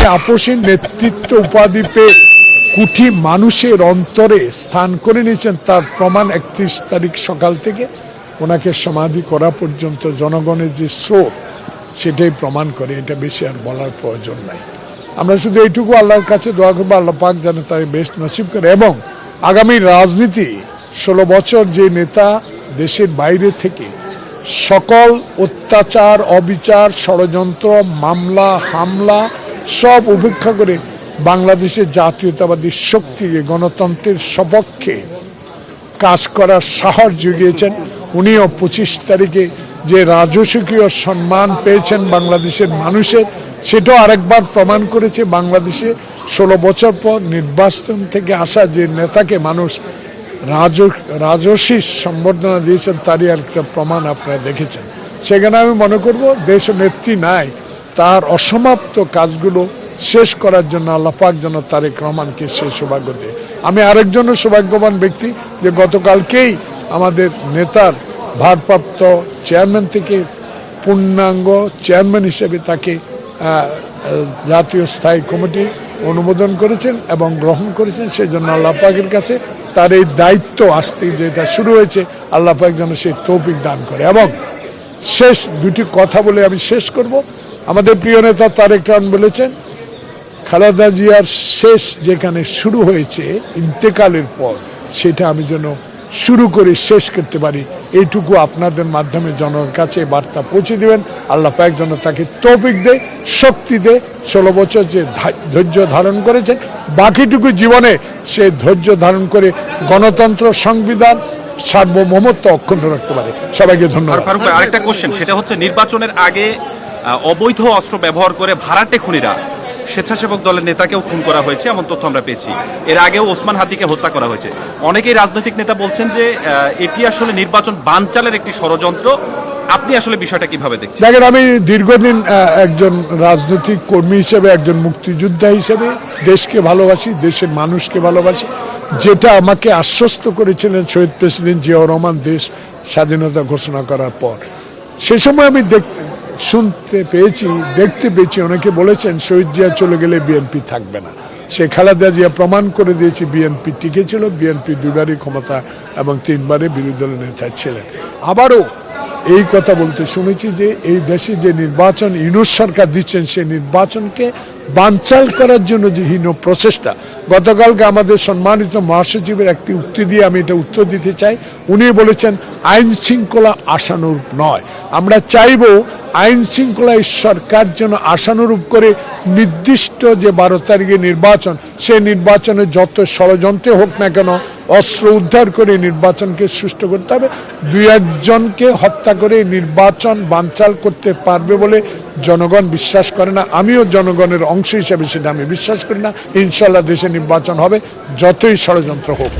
তিনি আপসীন নেতৃত্ব উপাধি পেয়ে কুঠি মানুষের অন্তরে স্থান করে নিয়েছেন। তার প্রমাণ একত্রিশ তারিখ সকাল থেকে ওনাকে সমাধি করা পর্যন্ত জনগণের যে স্রোত, সেটাই প্রমাণ করে। এটা বেশি আর বলার প্রয়োজন নাই। আমরা শুধু এইটুকু আল্লাহর কাছে দোয়া করব, আল্লাহ পাক যেন তাই বেশ নসিব করে। এবং আগামী রাজনীতি, ষোলো বছর যে নেতা দেশের বাইরে থেকে সকল অত্যাচার, অবিচার, ষড়যন্ত্র, মামলা, হামলা সব উপেক্ষা করে বাংলাদেশের জাতীয়তাবাদী শক্তিকে, গণতন্ত্রের সপক্ষে কাজ করার সাহস জুগিয়েছেন। উনিও পঁচিশ তারিখে যে রাজস্বকীয় সম্মান পেয়েছেন বাংলাদেশের মানুষের, সেটাও আরেকবার প্রমাণ করেছে বাংলাদেশে ষোলো বছর পর নির্বাচন থেকে আসা যে নেতাকে মানুষ রাজ রাজস্বী সম্বর্ধনা দিয়েছেন, তারই একটা প্রমাণ আপনারা দেখেছেন। সেখানে আমি মনে করব দেশ নেত্রী নাই তার অসমাপ্ত কাজগুলো শেষ করার জন্য আল্লাপাক যেন তারেক রহমানকে সে সৌভাগ্য দেয়। আমি আরেকজনও সৌভাগ্যবান ব্যক্তি যে গতকালকেই আমাদের নেতার ভারপ্রাপ্ত চেয়ারম্যান থেকে পূর্ণাঙ্গ চেয়ারম্যান হিসেবে তাকে জাতীয় স্থায়ী কমিটি অনুমোদন করেছেন এবং গ্রহণ করেছেন। সেই জন্য আল্লাহ পাকের কাছে তার এই দায়িত্ব আসতে যেটা শুরু হয়েছে, আল্লাহ পাক যেন সেই তৌফিক দান করে। এবং শেষ দুটি কথা বলে আমি শেষ করব। আমাদের প্রিয় নেতা তারেক রহমান বলেছেন, খালেদা জিয়ার শেষ যেখানে শুরু হয়েছে, ইন্তেকালের পর, সেটা আমি যেন শুরু করে শেষ করতে পারি, এইটুকু আপনাদের মাধ্যমে জনগণের কাছে বার্তা পৌঁছে দিবেন। আল্লাহ পাক যেন তাকে তৌফিক দে, শক্তি দে, ষোলো বছর যে ধৈর্য ধারণ করেছে, বাকিটুকু জীবনে সে ধৈর্য ধারণ করে গণতন্ত্র, সংবিধান, সার্বভৌমত্ব অক্ষুণ্ণ রাখতে পারে। সবাইকে ধন্যবাদ। আরেকটা কোশ্চেন সেটা হচ্ছে নির্বাচনের আগে অবৈধ অস্ত্র ব্যবহার করে ভাড়াটে খুনিরা স্বেচ্ছাসেবক দলের নেতাকেও খুন করা হয়েছে, এমন তথ্য আমরা পেয়েছি। এর আগেও ওসমান হাদিকে হত্যা করা হয়েছে। অনেকেই রাজনৈতিক নেতা বলছেন যে এটি আসলে নির্বাচন বানচালের একটি ষড়যন্ত্র। আপনি আসলে বিষয়টা কীভাবে দেখছেন? দেখেন, আমি দীর্ঘদিন একজন রাজনৈতিক কর্মী হিসেবে, একজন মুক্তিযোদ্ধা হিসেবে দেশকে ভালোবাসি, দেশের মানুষকে ভালোবাসি। যেটা আমাকে আশ্বস্ত করেছিলেন শহীদ প্রেসিডেন্ট জিয়াউর রহমান দেশ স্বাধীনতা ঘোষণা করার পর। সে সময় আমি দেখতে শুনতে পেয়েছি, দেখতে পেয়েছি। অনেকে বলেছেন, শহীদ জিয়া চলে গেলে বিএনপি থাকবে না। সে খালেদা জিয়া প্রমাণ করে দিয়েছে, বিএনপি টিকে ছিল, বিএনপি দুবারই ক্ষমতা এবং তিনবারে বিরোধী দলের নেতা ছিলেন। আবারও এই কথা বলতে শুনেছি যে, এই দেশে যে নির্বাচন ইউনুস সরকার দিচ্ছেন সেই নির্বাচনকে বানচাল করার জন্য যে হীন প্রচেষ্টা, গতকালকে আমাদের সম্মানিত মহাসচিবের একটি উক্তি দিয়ে আমি এটা উত্তর দিতে চাই। উনি বলেছেন, আইন শৃঙ্খলা আশানুরূপ নয়। আমরা চাইব আইন শৃঙ্খলা এই সরকার যেন আশানুরূপ করে নির্দিষ্ট যে বারো তারিখে নির্বাচন সেই নির্বাচনে যত ষড়যন্ত্রে হোক না কেন অস্ত্র উদ্ধার করে নির্বাচনকে সুষ্ঠু করতে হবে। দুই একজনকে হত্যা করে নির্বাচন বানচাল করতে পারবে বলে জনগণ বিশ্বাস করে না। আমিও জনগণের অংশ হিসেবে সেটা আমি বিশ্বাস করি না। ইনশাল্লাহ দেশে নির্বাচন হবে, যতই ষড়যন্ত্র হোক।